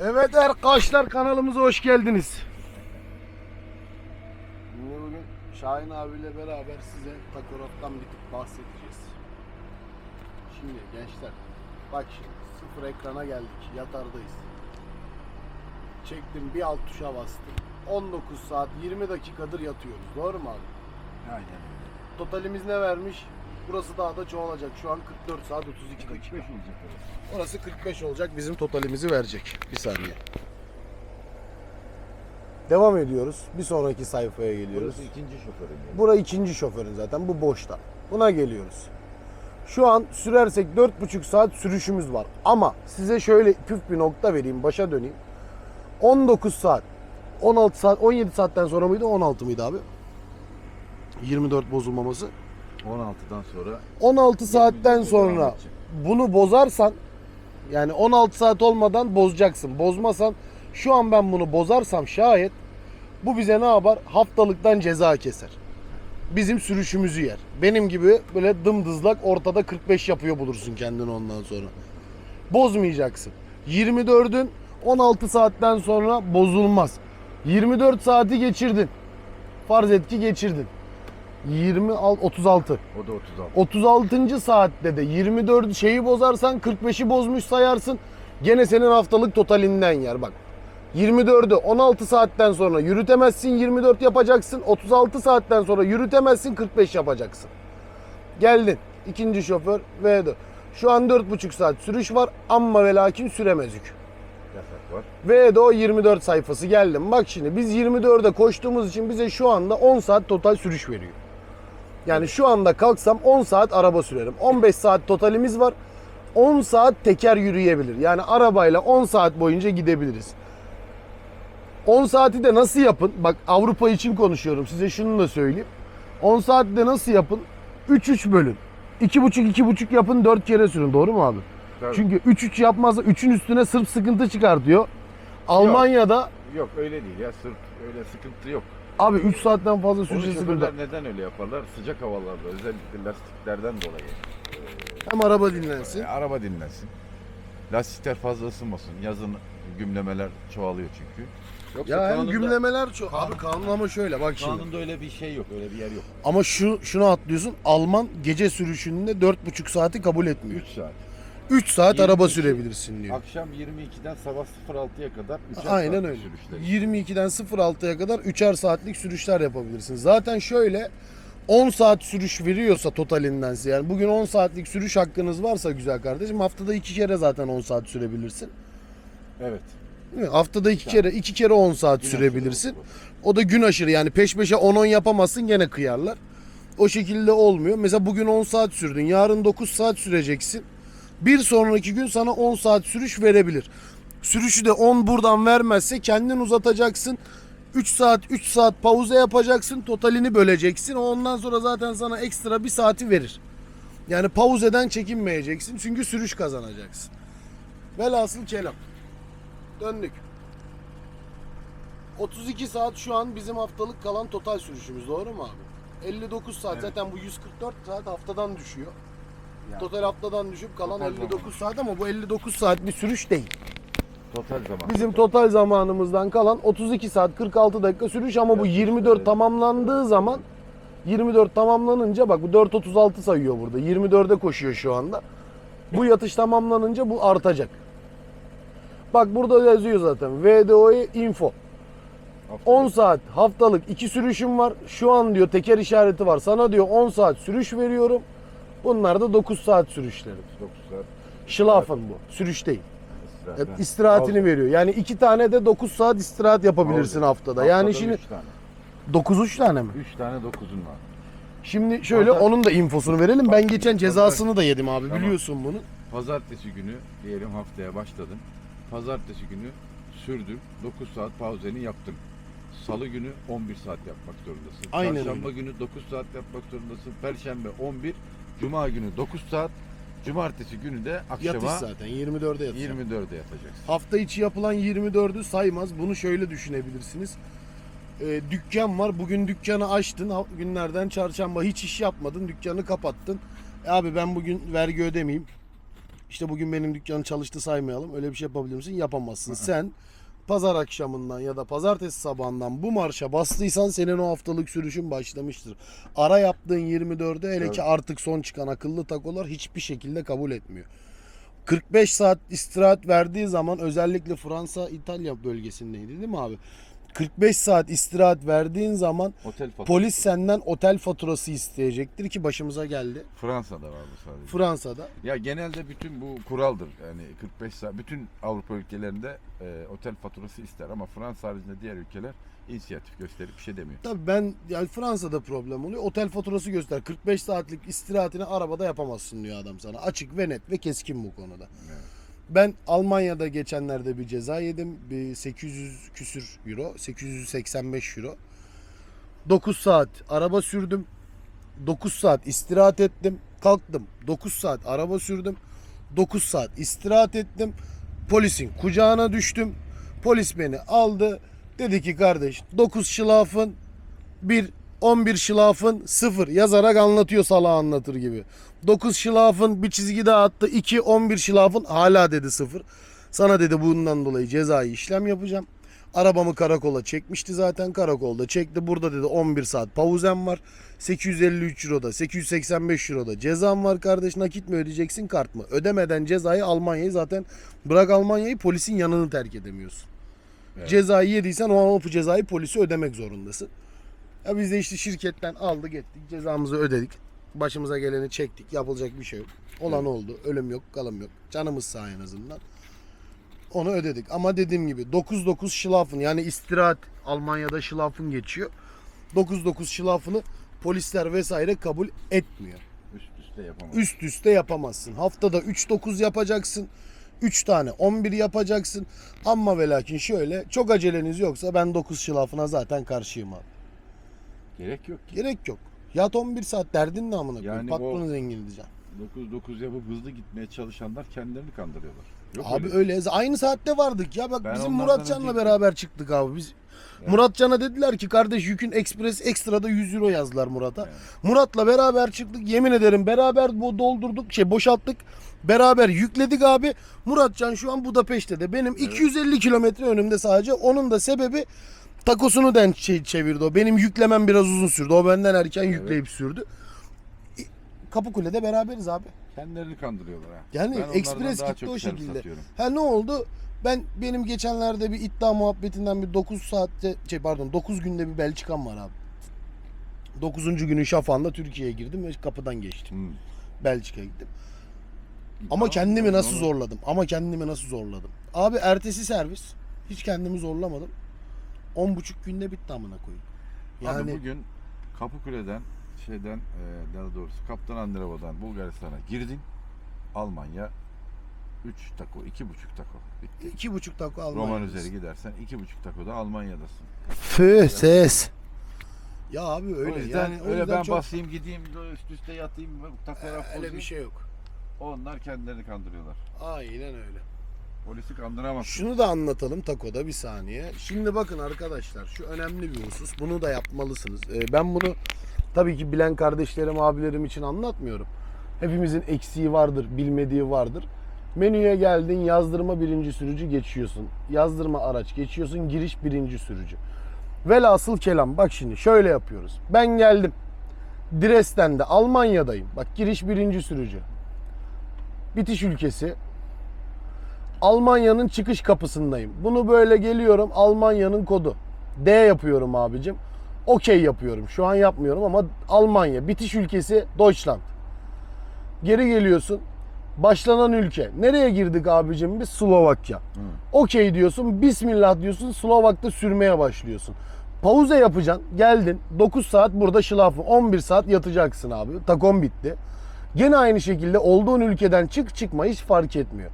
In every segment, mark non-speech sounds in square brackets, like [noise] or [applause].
Evet arkadaşlar kanalımıza hoş geldiniz. Şimdi bugün Şahin abiyle beraber size Takorof'tan bir tık bahsedeceğiz. Şimdi gençler bak şimdi sıfır ekrana geldik yatardayız. Çektim bir alt tuşa bastım. 19 saat 20 dakikadır yatıyoruz doğru mu abi? Aynen. Totalimiz ne vermiş? Burası daha da çoğalacak. Şu an 44 saat 32 dakika. 45 olacak orası. Orası 45 olacak. Bizim totalimizi verecek. Bir saniye. Devam ediyoruz. Bir sonraki sayfaya geliyoruz. Burası ikinci şoförüm. yani. Bura ikinci şoförün zaten. Bu boşta. Buna geliyoruz. Şu an sürersek 4,5 saat sürüşümüz var. Ama size şöyle püf bir nokta vereyim. Başa döneyim. 19 saat. 16 saat. 17 saatten sonra mıydı? 16 mıydı abi? 24 bozulmaması. 16'dan sonra 16 saatten sonra bunu bozarsan yani 16 saat olmadan bozacaksın. Bozmasan şu an ben bunu bozarsam şayet bu bize ne yapar? Haftalıktan ceza keser. Bizim sürüşümüzü yer. Benim gibi böyle dımdızlak ortada 45 yapıyor bulursun kendini ondan sonra. Bozmayacaksın. 24'ün 16 saatten sonra bozulmaz. 24 saati geçirdin. Farz et ki geçirdin. 26 36. o da 36. 36. saatte de 24 şeyi bozarsan 45'i bozmuş sayarsın. Gene senin haftalık totalinden yer bak. 24'ü 16 saatten sonra yürütemezsin 24 yapacaksın. 36 saatten sonra yürütemezsin 45 yapacaksın. Geldin. ikinci şoför V4. Şu an 4,5 saat sürüş var ama ve lakin süremez yük. Yasak var. VDO 24 sayfası geldim. Bak şimdi biz 24'e koştuğumuz için bize şu anda 10 saat total sürüş veriyor. Yani şu anda kalksam 10 saat araba sürerim. 15 saat totalimiz var. 10 saat teker yürüyebilir. Yani arabayla 10 saat boyunca gidebiliriz. 10 saati de nasıl yapın? Bak Avrupa için konuşuyorum. Size şunu da söyleyeyim. 10 saati de nasıl yapın? 3-3 bölün. 2,5-2,5 yapın 4 kere sürün. Doğru mu abi? Tabii. Çünkü 3-3 yapmazsa 3'ün üstüne sırf sıkıntı çıkartıyor. Almanya'da Yok öyle değil ya sırf öyle sıkıntı yok. Abi 3 saatten fazla sürüşe sıkıntı. neden öyle yaparlar? Sıcak havalarda özellikle lastiklerden dolayı. Hem araba dinlensin. Yani araba dinlensin. Lastikler fazla ısınmasın. Yazın gümlemeler çoğalıyor çünkü. Yoksa Ya hem kanunda- gümlemeler çok. Abi kanun ama şöyle bak şimdi. Kanunda öyle bir şey yok, öyle bir yer yok. Ama şu şunu atlıyorsun. Alman gece sürüşünde 4,5 saati kabul etmiyor. 3 saat. 3 saat araba 22 sürebilirsin diyor. Akşam 22'den sabah 06'ya kadar 3 Aynen öyle. sürüşleri. 22'den 06'ya kadar 3'er saatlik sürüşler yapabilirsin. Zaten şöyle 10 saat sürüş veriyorsa totalinden size yani bugün 10 saatlik sürüş hakkınız varsa güzel kardeşim haftada 2 kere zaten 10 saat sürebilirsin. Evet. Değil mi? Haftada 2 kere 2 kere 10 saat Gün sürebilirsin. aşırı O da gün aşırı yani peş peşe 10-10 yapamazsın gene kıyarlar. O şekilde olmuyor. Mesela bugün 10 saat sürdün. Yarın 9 saat süreceksin. Bir sonraki gün sana 10 saat sürüş verebilir. Sürüşü de 10 buradan vermezse kendin uzatacaksın. 3 saat 3 saat pauza yapacaksın. Totalini böleceksin. Ondan sonra zaten sana ekstra bir saati verir. Yani pauzeden çekinmeyeceksin. Çünkü sürüş kazanacaksın. Velhasıl kelam. Döndük. 32 saat şu an bizim haftalık kalan total sürüşümüz doğru mu abi? 59 saat Evet. zaten bu 144 saat haftadan düşüyor. Total haftadan düşüp kalan Total 59 saat ama bu 59 saat bir sürüş değil. Total zaman. Bizim total zamanımızdan kalan 32 saat 46 dakika sürüş ama bu 24 tamamlandığı zaman 24 tamamlanınca bak bu 4.36 sayıyor burada. 24'e koşuyor şu anda. Bu yatış tamamlanınca bu artacak. Bak burada yazıyor zaten. VDO'ya info. Haftada 10 saat haftalık 2 sürüşüm var. Şu an diyor teker işareti var. Sana diyor 10 saat sürüş veriyorum. Bunlar da 9 saat sürüşleri. 9 saat Schlafen bu. Sürüş değil. istirahat. Hep istirahatini Pauza. veriyor. Yani iki tane de 9 saat istirahat yapabilirsin Pauza. haftada. Yani Haftada şimdi üç tane. 9 3 tane mi? 3 tane 9'un var. Şimdi şöyle Pazar- onun da infosunu verelim. Ben geçen cezasını da yedim abi Tamam. biliyorsun bunu. Pazartesi günü diyelim haftaya başladın. Pazartesi günü sürdün. 9 saat pauzeni yaptın. Salı günü 11 saat yapmak zorundasın. Aynen Çarşamba günü 9 saat yapmak zorundasın. Perşembe 11. Cuma günü 9 saat. Cumartesi günü de Yatış akşama zaten 24'e yatış. 24'e yatacaksın. Hafta içi yapılan 24'ü saymaz. Bunu şöyle düşünebilirsiniz. Ee, dükkan var. Bugün dükkanı açtın. Günlerden çarşamba hiç iş yapmadın. Dükkanı kapattın. E abi ben bugün vergi ödemeyeyim. İşte bugün benim dükkanım çalıştı saymayalım. Öyle bir şey yapabilir misin? Yapamazsın. Sen pazar akşamından ya da pazartesi sabahından bu marşa bastıysan senin o haftalık sürüşün başlamıştır. Ara yaptığın 24'e hele ki artık son çıkan akıllı takolar hiçbir şekilde kabul etmiyor. 45 saat istirahat verdiği zaman özellikle Fransa İtalya bölgesindeydi değil mi abi? 45 saat istirahat verdiğin zaman Otel faturası. polis senden otel faturası isteyecektir ki başımıza geldi. Fransa'da var bu sadece. Fransa'da. Ya genelde bütün bu kuraldır. Yani 45 saat bütün Avrupa ülkelerinde e, otel faturası ister ama Fransa haricinde diğer ülkeler inisiyatif gösterip bir şey demiyor. Tabii ben yani Fransa'da problem oluyor. Otel faturası göster. 45 saatlik istirahatini arabada yapamazsın diyor adam sana. Açık ve net ve keskin bu konuda. Evet. Ben Almanya'da geçenlerde bir ceza yedim. Bir 800 küsür euro. 885 euro. 9 saat araba sürdüm. 9 saat istirahat ettim. Kalktım. 9 saat araba sürdüm. 9 saat istirahat ettim. Polisin kucağına düştüm. Polis beni aldı. Dedi ki kardeş 9 şılafın bir 11 şılafın 0 yazarak anlatıyor sala anlatır gibi. 9 şılafın bir çizgi daha attı. 2 11 şılafın hala dedi 0. Sana dedi bundan dolayı cezai işlem yapacağım. Arabamı karakola çekmişti zaten. Karakolda çekti. Burada dedi 11 saat pauzem var. 853 euroda, 885 euroda cezam var kardeş. Nakit mi ödeyeceksin kart mı? Ödemeden cezayı Almanya'yı zaten bırak Almanya'yı polisin yanını terk edemiyorsun. Evet. Cezayı yediysen o an o cezayı polisi ödemek zorundasın. Ya biz de işte şirketten aldık ettik cezamızı ödedik. Başımıza geleni çektik. Yapılacak bir şey yok. Olan Evet. oldu. Ölüm yok, kalım yok. Canımız sağ en azından. Onu ödedik. Ama dediğim gibi 9-9 şılafın yani istirahat Almanya'da şılafın geçiyor. 9-9 şılafını polisler vesaire kabul etmiyor. Üst üste yapamaz. Üst üste yapamazsın. Haftada 3-9 yapacaksın. 3 tane 11 yapacaksın. Ama ve lakin şöyle çok aceleniz yoksa ben 9 şılafına zaten karşıyım abi. Gerek yok ki. Gerek yok. Yat 11 saat derdin ne amına koyayım. Yani Patronu o- zengin edeceğim. 9-9 yapıp hızlı gitmeye çalışanlar kendilerini kandırıyorlar. Yok Abi öyle. öyle. Aynı saatte vardık ya. Bak Ben bizim onlardan Muratcan'la önceydim. beraber çıktık abi. Biz Evet. Muratcan'a dediler ki kardeş yükün ekspres ekstrada 100 euro yazdılar Murat'a. Evet. Murat'la beraber çıktık. Yemin ederim beraber bu doldurduk, şey boşalttık. Beraber yükledik abi. Muratcan şu an Budapeşte'de. Benim 250 kilometre önümde sadece. Onun da sebebi takosunu den çe- çevirdi o. Benim yüklemem biraz uzun sürdü. O benden erken yükleyip sürdü. Kapıkule'de beraberiz abi. Kendilerini kandırıyorlar ha. Yani Ben ekspres gitti o şekilde. satıyorum. Ha ne oldu? Ben benim geçenlerde bir iddia muhabbetinden bir 9 saatte şey pardon 9 günde bir Belçikam var abi. 9. günün şafağında Türkiye'ye girdim ve kapıdan geçtim. Hmm. Belçika'ya gittim. Ama kendimi tamam, nasıl onu- zorladım? Ama kendimi nasıl zorladım? Abi ertesi servis hiç kendimi zorlamadım. 10,5 günde bitti amına koyayım. Yani Yani bugün Kapıkule'den şeyden e, daha doğrusu Kaptan Andrevo'dan Bulgaristan'a girdin. Almanya 3 tako, 2,5 tako bitti. iki buçuk dakika Almanya. Roman üzeri gidersen 2,5 takoda Almanya'dasın. Fı ses. Ya abi öyle o yüzden yani o öyle ben çok- basayım gideyim üst üste yatayım takolar öyle bir şey yok. Onlar kendilerini kandırıyorlar. Aynen öyle. Polisi kandıramazsın. Şunu da anlatalım Tako'da bir saniye. Şimdi bakın arkadaşlar şu önemli bir husus. Bunu da yapmalısınız. Ee, ben bunu tabii ki bilen kardeşlerim, abilerim için anlatmıyorum. Hepimizin eksiği vardır, bilmediği vardır. Menüye geldin, yazdırma birinci sürücü geçiyorsun. Yazdırma araç geçiyorsun, giriş birinci sürücü. Velhasıl kelam bak şimdi şöyle yapıyoruz. Ben geldim. Dresden'de Almanya'dayım. Bak giriş birinci sürücü. Bitiş ülkesi Almanya'nın çıkış kapısındayım. Bunu böyle geliyorum Almanya'nın kodu. D yapıyorum abicim. Okey yapıyorum. Şu an yapmıyorum ama Almanya. Bitiş ülkesi Deutschland. Geri geliyorsun. Başlanan ülke. Nereye girdik abicim biz? Slovakya. Okey diyorsun. Bismillah diyorsun. Slovak'ta sürmeye başlıyorsun. Pauze yapacaksın. Geldin. 9 saat burada şılafı. 11 saat yatacaksın abi. Takon bitti. Gene aynı şekilde olduğun ülkeden çık çıkma hiç fark etmiyor.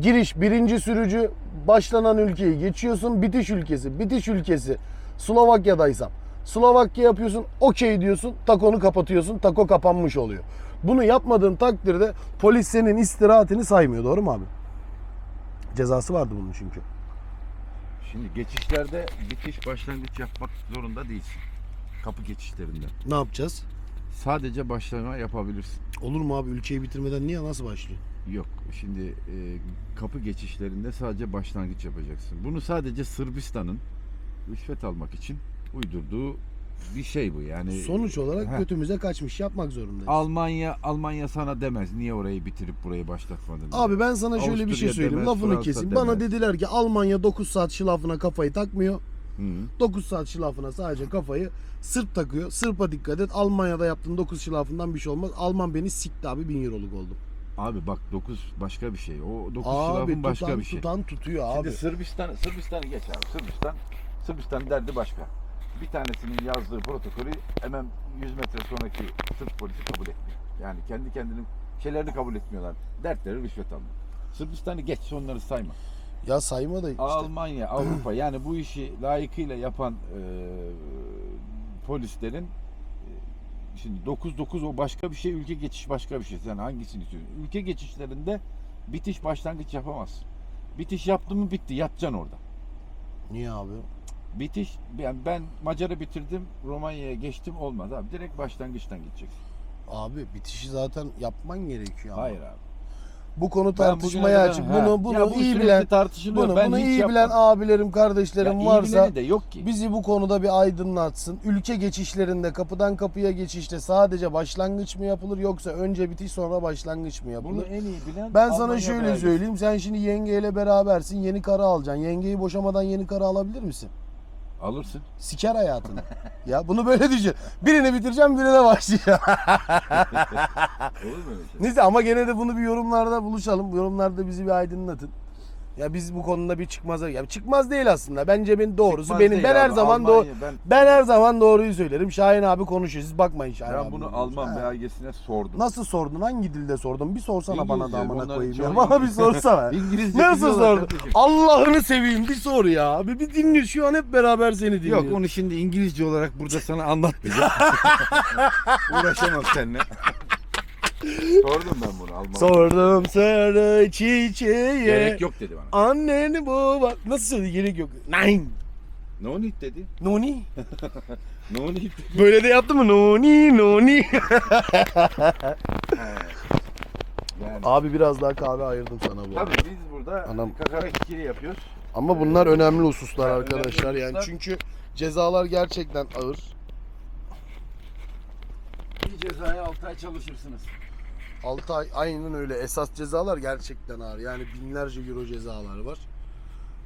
Giriş birinci sürücü başlanan ülkeyi geçiyorsun bitiş ülkesi bitiş ülkesi Slovakya'daysam Slovakya yapıyorsun okey diyorsun takonu kapatıyorsun tako kapanmış oluyor. Bunu yapmadığın takdirde polis senin istirahatini saymıyor doğru mu abi? Cezası vardı bunun çünkü. Şimdi geçişlerde bitiş başlangıç yapmak zorunda değilsin. Kapı geçişlerinde. Ne yapacağız? Sadece başlama yapabilirsin. Olur mu abi ülkeyi bitirmeden niye nasıl başlıyor? Yok. Şimdi e, kapı geçişlerinde sadece başlangıç yapacaksın. Bunu sadece Sırbistan'ın rüşvet almak için uydurduğu bir şey bu. Yani Sonuç olarak Heh. götümüze kaçmış yapmak zorundayız. Almanya Almanya sana demez. Niye orayı bitirip burayı başlatmadın? diye. Abi ben sana şöyle bir şey Avusturya söyleyeyim. demez, Lafını Fransa keseyim. Bana demez. dediler ki Almanya 9 saat şılafına kafayı takmıyor. Hı. 9 saat şılafına sadece kafayı Sırp takıyor. Sırp'a dikkat et. Almanya'da yaptığın 9 şılafından bir şey olmaz. Alman beni sikti abi 1000 euroluk oldum. Abi bak 9 başka bir şey. O 9 Abi tutan, başka bir şey. tutan tutuyor abi. Şimdi Sırbistan Sırbistan'ı geç abi. Sırbistan Sırbistan derdi başka. Bir tanesinin yazdığı protokolü hemen 100 metre sonraki Sırp polisi kabul etmiyor. Yani kendi kendinin şeylerini kabul etmiyorlar. Dertleri rüşvet almak. Sırbistan'ı geç onları sayma. Ya sayma da işte. Almanya, Avrupa yani bu işi layıkıyla yapan e, polislerin şimdi 9-9 o başka bir şey, ülke geçiş başka bir şey. Sen hangisini istiyorsun? Ülke geçişlerinde bitiş başlangıç yapamazsın. Bitiş yaptı mı bitti. Yatacaksın orada. Niye abi? Bitiş yani ben Macar'ı bitirdim, Romanya'ya geçtim olmadı abi. Direkt başlangıçtan gideceksin. Abi bitişi zaten yapman gerekiyor ama. Hayır abi. Bu konu tartışmaya açık. Ha, Bunu bunu ya bu iyi bilen bunu, ben bunu iyi yapmadım. bilen abilerim, kardeşlerim Ya varsa de yok ki. bizi bu konuda bir aydınlatsın. Ülke geçişlerinde kapıdan kapıya geçişte sadece başlangıç mı yapılır yoksa önce bitiş sonra başlangıç mı Bunu yapılır? en iyi bilen Ben sana Almanya şöyle söyleyeyim. Sen şimdi yengeyle berabersin. Yeni karı alacaksın. Yengeyi boşamadan yeni karı alabilir misin? Alırsın. Siker hayatını. ya bunu böyle düşün. Birini bitireceğim birine başlayacağım. Olur mu öyle şey? Neyse ama gene de bunu bir yorumlarda buluşalım. Bu yorumlarda bizi bir aydınlatın. Ya biz bu konuda bir çıkmaza ya çıkmaz değil aslında. Bence ben doğrusu Çıkmaz benim. değil Ben her abi, zaman doğru ben, ben her zaman doğruyu söylerim. Şahin abi konuşuyor. Siz bakmayın Şahin ben abi. bunu Alman Ha. belgesine sordum. Nasıl sordun? Hangi dilde sordun? Bir sorsana bana da İngilizce, amına koyayım ya. Bana bir İngilizce. sorsana. [laughs] İngilizce Nasıl biliyorlar sordun? kardeşim. Allah'ını seveyim bir sor ya. Abi bir dinle şu an hep beraber seni dinliyoruz. Yok onu şimdi İngilizce olarak burada sana anlatmayacağım. [laughs] Uğraşamam seninle. [laughs] Sordum ben bunu Alman. Sordum sarı çiçeğe. Gerek yok dedi bana. Anneni baba. Nasıl söyledi gerek yok. Nine. No need dedi. Noni. [laughs] No need dedi. Böyle de yaptı mı? Noni noni. [laughs] Yani. Abi biraz daha kahve ayırdım sana bu. Tabii biz burada Anam. kakara ikili yapıyoruz. Ama bunlar önemli hususlar Yani arkadaşlar önemli yani hususlar. çünkü cezalar gerçekten ağır. Bir cezaya 6 ay çalışırsınız. 6 ay aynen öyle. Esas cezalar gerçekten ağır. Yani binlerce euro cezalar var.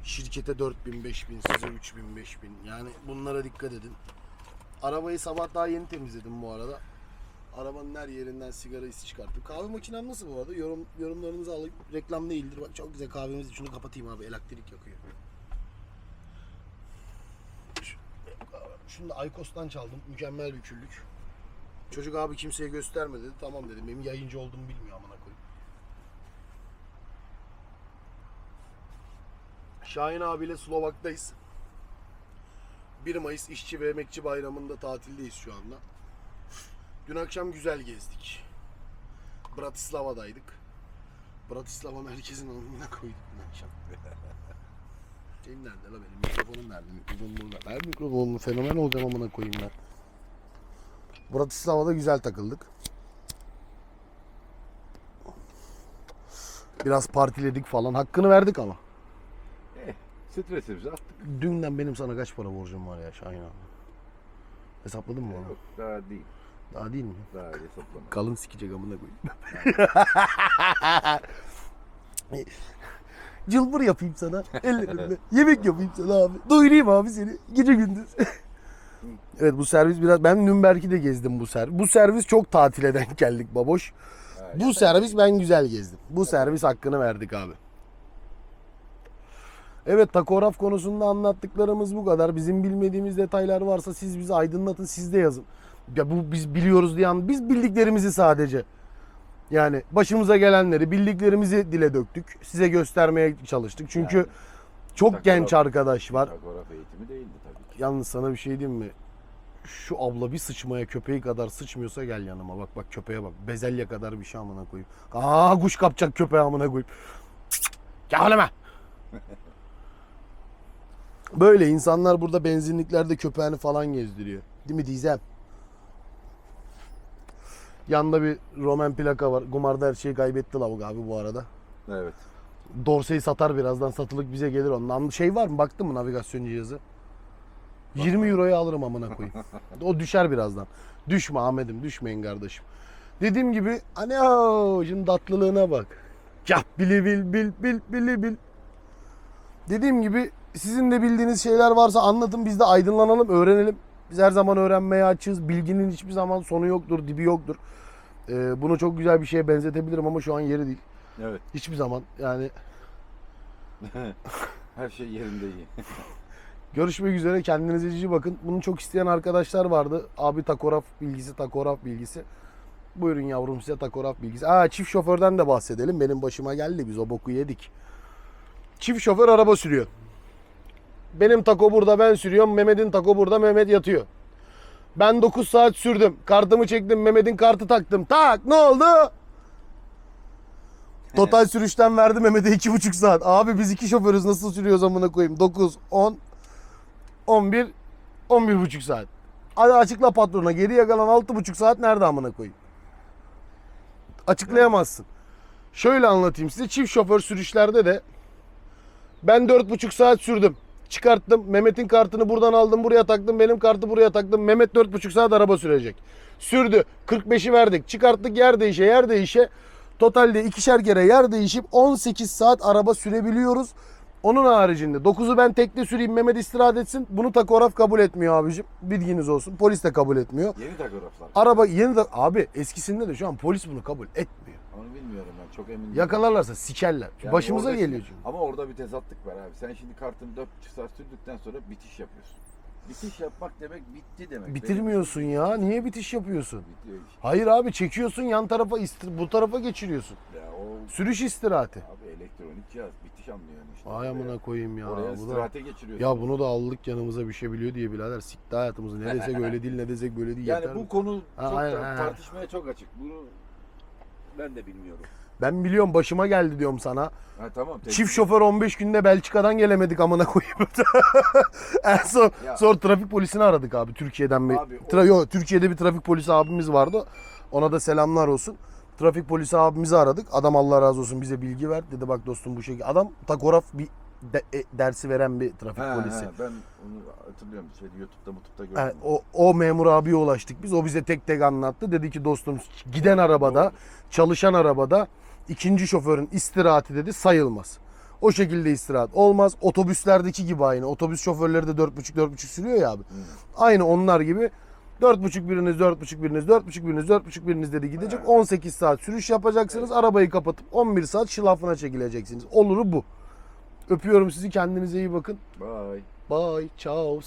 Şirkete 4000, 5000, size 3000, 5000. Yani bunlara dikkat edin. Arabayı sabah daha yeni temizledim bu arada. Arabanın her yerinden sigara isi çıkarttım. Kahve makinem nasıl bu arada? Yorum, yorumlarınızı alayım. Reklam değildir. Bak çok güzel kahvemiz. Şunu kapatayım abi. Elektrik yakıyor. Şu- Şunu da Aykos'tan çaldım. Mükemmel bir küllük. Çocuk abi kimseye gösterme dedi. Tamam dedim. Benim yayıncı olduğumu bilmiyor amına koyayım. Şahin abiyle Slovak'tayız. 1 Mayıs İşçi ve Emekçi Bayramı'nda tatildeyiz şu anda. Dün akşam güzel gezdik. Bratislava'daydık. Bratislava merkezin anlamına koyduk dün akşam. [laughs] Şeyim nerede la benim? Mikrofonum nerede? Mikrofonum burada. Ver mikrofonumu. Fenomen olacağım amına koyayım ben. Bratislava'da güzel takıldık. Biraz partiledik falan. Hakkını verdik ama. Eh, stresimizi attık. Dünden benim sana kaç para borcum var ya Şahin abi? Hesapladın mı onu? Yok daha değil. Daha değil mi? Daha hesaplama. Kalın sikecek amına koyayım. [laughs] Cılbır yapayım sana ellerimle. Yemek yapayım sana abi. Doyurayım abi seni gece gündüz. [laughs] evet bu servis biraz ben Nürnberg'i de gezdim bu servis. Bu servis çok tatile denk geldik baboş. Bu servis ben güzel gezdim. Bu servis hakkını verdik abi. Evet takograf konusunda anlattıklarımız bu kadar. Bizim bilmediğimiz detaylar varsa siz bizi aydınlatın siz de yazın. Ya bu biz biliyoruz diye biz bildiklerimizi sadece yani başımıza gelenleri bildiklerimizi dile döktük. Size göstermeye çalıştık. Çünkü Yani. çok Takograf- genç arkadaş var. Takograf eğitimi değildi. Yalnız sana bir şey diyeyim mi? Şu abla bir sıçmaya köpeği kadar sıçmıyorsa gel yanıma. Bak bak köpeğe bak. Bezelye kadar bir şey amına koyayım. Aa kuş kapacak köpeği amına koyayım. Gel ha. Böyle insanlar burada benzinliklerde köpeğini falan gezdiriyor. Değil mi Dizem? Yanında bir Roman plaka var. Gumarda her şeyi kaybetti lavuk abi bu arada. Evet. Dorseyi satar birazdan satılık bize gelir ondan. Şey var mı baktın mı navigasyon cihazı? 20 euroya alırım amına koyayım. o düşer birazdan. Düşme Ahmet'im düşmeyin kardeşim. Dediğim gibi hani aa, şimdi tatlılığına bak. Kah bili bil bil bil bili bil. Dediğim gibi sizin de bildiğiniz şeyler varsa anlatın biz de aydınlanalım öğrenelim. Biz her zaman öğrenmeye açığız. Bilginin hiçbir zaman sonu yoktur, dibi yoktur. Ee, bunu çok güzel bir şeye benzetebilirim ama şu an yeri değil. Evet. Hiçbir zaman yani [laughs] Her şey yerinde iyi. [laughs] Görüşmek üzere. Kendinize iyi bakın. Bunu çok isteyen arkadaşlar vardı. Abi takograf bilgisi, takograf bilgisi. Buyurun yavrum size takograf bilgisi. Aa çift şoförden de bahsedelim. Benim başıma geldi. Biz o boku yedik. Çift şoför araba sürüyor. Benim tako burada ben sürüyorum. Mehmet'in tako burada Mehmet yatıyor. Ben 9 saat sürdüm. Kartımı çektim. Mehmet'in kartı taktım. Tak ne oldu? Total sürüşten verdi Mehmet'e 2,5 saat. Abi biz iki şoförüz nasıl sürüyoruz amına koyayım? 9, 10, 11, 11,5 saat. Hadi açıkla patrona. Geriye kalan 6,5 saat nerede amına koyayım? Açıklayamazsın. Şöyle anlatayım size. Çift şoför sürüşlerde de ben 4,5 saat sürdüm. Çıkarttım. Mehmet'in kartını buradan aldım. Buraya taktım. Benim kartı buraya taktım. Mehmet 4,5 saat araba sürecek. Sürdü. 45'i verdik. Çıkarttık yer değişe yer değişe. Totalde ikişer kere yer değişip 18 saat araba sürebiliyoruz. Onun haricinde 9'u ben tekli süreyim Mehmet istirahat etsin. Bunu takograf kabul etmiyor abicim. Bilginiz olsun. Polis de kabul etmiyor. Yeni takograflar. Araba yeni de abi eskisinde de şu an polis bunu kabul etmiyor. Onu bilmiyorum ben çok emin değilim. Yakalarlarsa sikerler. Yani Başımıza orada- geliyor çünkü. Ama orada bir tezatlık var abi. Sen şimdi kartını 4,5 saat sürdükten sonra bitiş yapıyorsun. Bitiş yapmak demek bitti demek. Bitirmiyorsun ya. Niye bitiş yapıyorsun? Benim- Bitiyor işte. Hayır abi çekiyorsun yan tarafa bu tarafa geçiriyorsun. Ya o Sürüş istirahati. abi elektronik cihaz bitiş anlıyor yani işte. Ay amına koyayım ya. Oraya Bu da... istirahate geçiriyorsun. Ya bunu da aldık yanımıza bir şey biliyor diye birader sikti hayatımızı. Ne desek öyle değil ne desek böyle değil. yani yeter. bu konu Ha, çok aynen, da- tartışmaya çok açık. Bunu ben de bilmiyorum. Ben biliyorum başıma geldi diyorum sana. Ha tamam. Çift tecrübe- şoför 15 günde Belçika'dan gelemedik amına koyayım. [laughs] en son Ya. sonra trafik polisini aradık abi Türkiye'den bir. Abi o- Tra- yok, Türkiye'de bir trafik polisi abimiz vardı. Ona da selamlar olsun. Trafik polisi abimizi aradık. Adam Allah razı olsun bize bilgi verdi. Dedi bak dostum bu şekilde. Adam takograf bir de- e, dersi veren bir trafik He, polisi. he, ben onu hatırlıyorum. Şeyde YouTube'da, YouTube'da gördüm. Evet, o, o memur abiye ulaştık biz. O bize tek tek anlattı. Dedi ki dostum giden arabada, çalışan arabada ikinci şoförün istirahati dedi sayılmaz. O şekilde istirahat olmaz. Otobüslerdeki gibi aynı. Otobüs şoförleri de 4,5-4,5 sürüyor ya abi. Aynı onlar gibi 4,5 biriniz, 4,5 biriniz, 4,5 biriniz, 4,5 biriniz dedi gidecek. 18 saat sürüş yapacaksınız. Arabayı kapatıp 11 saat şılafına çekileceksiniz. Oluru bu. Öpüyorum sizi. Kendinize iyi bakın. Bye. Bye. Ciao.